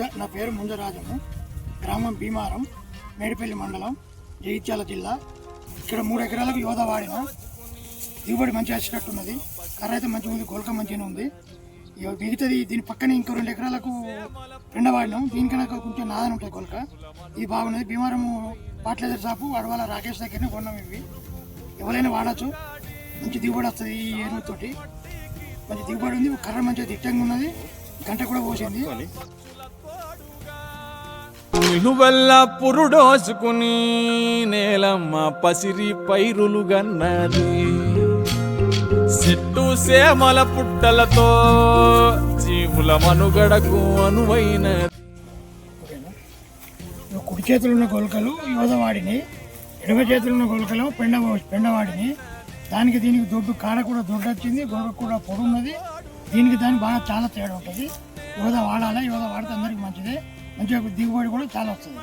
ముంజ నా పేరు ముంజరాజము. గ్రామం భీమారం మేడిపల్లి మండలం జగిత్యాల జిల్లా. ఇక్కడ మూడు ఎకరాలకు యోధ వాడిన. దిగుబడి మంచిగా వచ్చేటట్టున్నది. కర్ర అయితే మంచిగా ఉంది గొలక మంచిగా ఉంది. మిగతాది దీని పక్కనే ఇంకో రెండు ఎకరాలకు పెండ వాడినాం. దీనికన్నా కొంచెం నాదని ఉంటుంది గొలక ఇది బాగున్నది భీమారం పాటలేదర్ షాపు అడవాల రాకేష్ దగ్గరనే కొన్నాం ఇవి. ఎవరైనా వాడచ్చు. మంచి దిగుబడి వస్తుంది ఈ ఎరువుతోటి. మంచి దిగుబడి ఉంది. కర్ర మంచిగా దిట్టంగా ఉన్నది. గంట కూడా పోసింది. నిలువల్ల పురుడోసుకుని నేలమ్మ పసిరి పైరులు గన్నది. చెట్టు సేమల పుట్టలతో జీవుల మనుగడకు అనువైనది. కుడి చేతులు ఉన్న గొలకలు యోధవాడిని ఎడమ చేతులు ఉన్న గొలకలు పెండ పెండవాడిని దానికి దీనికి దొడ్డు కాడ కూడా దొడ్డు వచ్చింది గొడవ కూడా పొడి ఉన్నది దీనికి దానికి బాగా చాలా తేడా ఉంటుంది. యోధ వాడాలి యోధ వాడితే అందరికి మంచిదే. మంచిగా దిగుబడి కూడా చాలా వస్తుంది.